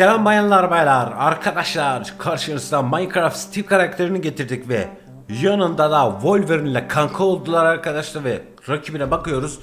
Selam bayanlar baylar. Arkadaşlar karşınızda Minecraft Steve karakterini getirdik ve yanında da Wolverine ile kanka oldular arkadaşlar ve rakibine bakıyoruz.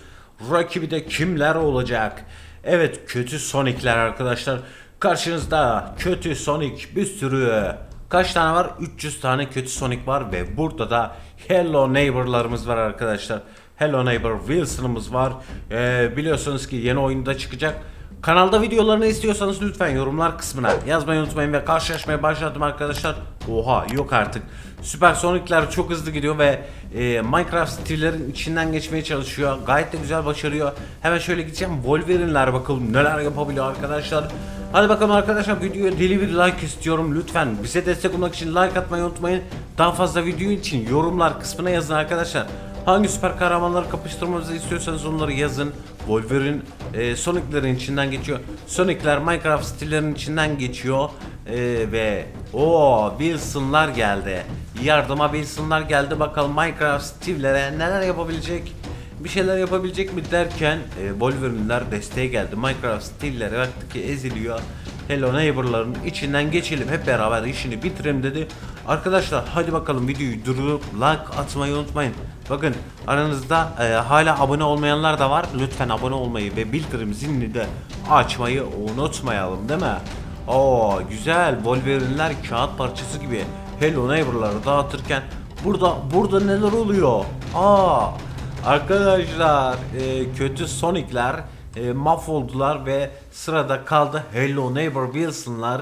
Rakibi de kimler olacak? Evet kötü Sonic'ler arkadaşlar. Karşınızda kötü Sonic bir sürü kaç tane var? 300 tane kötü Sonic var ve burada da Hello Neighbor'larımız var arkadaşlar. Hello Neighbor Wilson'ımız var. Ee, biliyorsunuz ki yeni oyunda çıkacak Kanalda videolarını istiyorsanız lütfen yorumlar kısmına yazmayı unutmayın ve karşılaşmaya başladım arkadaşlar. Oha yok artık. Süper Sonic'ler çok hızlı gidiyor ve e, Minecraft stillerin içinden geçmeye çalışıyor. Gayet de güzel başarıyor. Hemen şöyle gideceğim. Wolverine'ler bakalım neler yapabiliyor arkadaşlar. Hadi bakalım arkadaşlar videoya deli bir like istiyorum lütfen. Bize destek olmak için like atmayı unutmayın. Daha fazla video için yorumlar kısmına yazın arkadaşlar. Hangi süper kahramanları kapıştırmamızı istiyorsanız onları yazın. Wolverine e, Sonic'lerin içinden geçiyor. Sonic'ler Minecraft stillerin içinden geçiyor. E, ve o Wilson'lar geldi. Yardıma Wilson'lar geldi. Bakalım Minecraft Steve'lere neler yapabilecek? Bir şeyler yapabilecek mi derken e, Wolverine'ler desteğe geldi. Minecraft Steve'lere baktı ki eziliyor. Hello Neighbor'ların içinden geçelim hep beraber işini bitirelim dedi. Arkadaşlar hadi bakalım videoyu durdurup like atmayı unutmayın. Bakın aranızda e, hala abone olmayanlar da var. Lütfen abone olmayı ve bildirim zilini de açmayı unutmayalım değil mi? Oo güzel Wolverine'ler kağıt parçası gibi Hello Neighbor'ları dağıtırken burada burada neler oluyor? Aa arkadaşlar e, kötü Sonic'ler e, mahvoldular ve sırada kaldı Hello Neighbor Wilson'lar.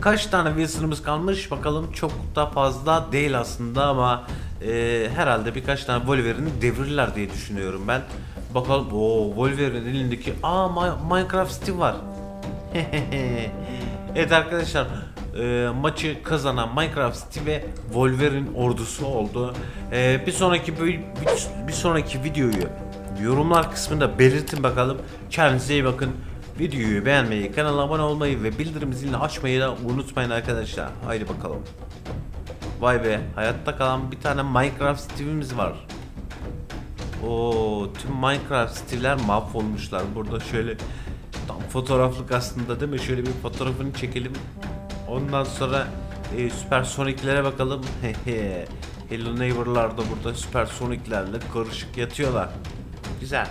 Kaç tane Wilson'ımız kalmış bakalım çok da fazla değil aslında ama e, herhalde birkaç tane Wolverine'i devirirler diye düşünüyorum ben. Bakalım o Wolverine'in elindeki aa Mi- Minecraft Steve var. evet arkadaşlar e, maçı kazanan Minecraft Steve Wolverine ordusu oldu. E, bir sonraki bir sonraki videoyu yorumlar kısmında belirtin bakalım. Kendinize iyi bakın. Videoyu beğenmeyi, kanala abone olmayı ve bildirim zilini açmayı da unutmayın arkadaşlar. Haydi bakalım. Vay be hayatta kalan bir tane Minecraft Steve'imiz var. O tüm Minecraft Steve'ler mahvolmuşlar. Burada şöyle tam fotoğraflık aslında değil mi? Şöyle bir fotoğrafını çekelim. Ondan sonra e, Süper Sonic'lere bakalım. Hello Neighbor'lar da burada Süper Sonic'lerle karışık yatıyorlar. Güzel.